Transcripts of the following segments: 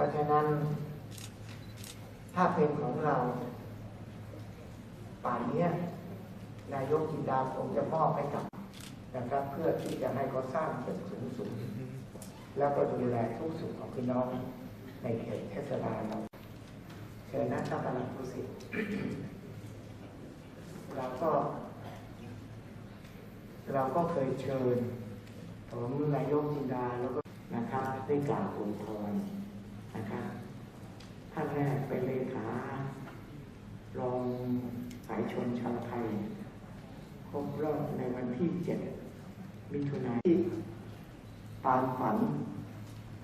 พราะฉะนั้น ถ้าเป็นของเรา ป่านนี้นายกจินดาคงจะมอบให้กับนะครับเพื่อที่จะให้เขาสร้างตึกสูงสูงแล้วก็ดูแลทุกสุขของพี่น้องในเขตเทศบาลเราเชิญนะท่านประหลัดผู้สิทธิ์เราก็ เราก็เคยเชิญผมนายกจินดาแล้วก็นะครับได้กล่าวอวยพร นะครับท่านแรกเป็นเลขารองสายชนชาวไทย ครบรอบในวันที่เจ็ดมิถุนายนที่ปานฝัน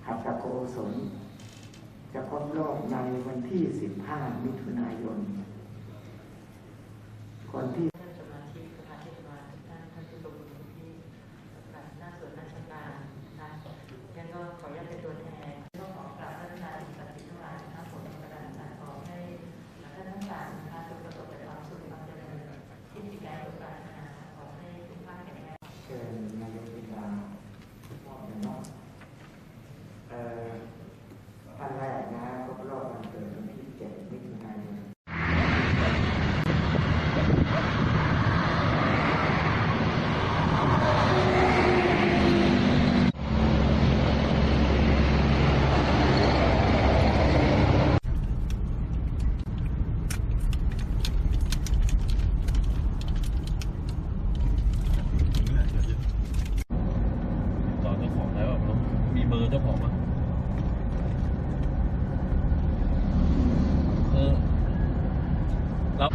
หัตถโกศลจะครบรอบในวันที่สิบห้ามิถุนายน คนที่ ท่านสมาชิกสภาเทศบาลทุกท่านท่านผู้ชมทุกที่หน้าส่วนราชการนะคะยังก็ขออนุญาตเป็นตัวแทนต้องขอกราบท่านอาจารย์ศักดิ์สิทธิ์ทั้งหลายนะคะผมประดานการขอให้ท่านทั้งสามนะคะจงประสบแต่ความสุขความเจริญที่จิตใจสมปรารถนาขอให้ทุกท่านแข็งแรง เชิญนายกวิชามอบเนาะเอ่อท่านแรกนะครบรอบวันเกิดวันที่เจ็ดมิถุนายน ต่อเจ้าของได้แบบมีเบอ ร์เจ้าของอะเออรับ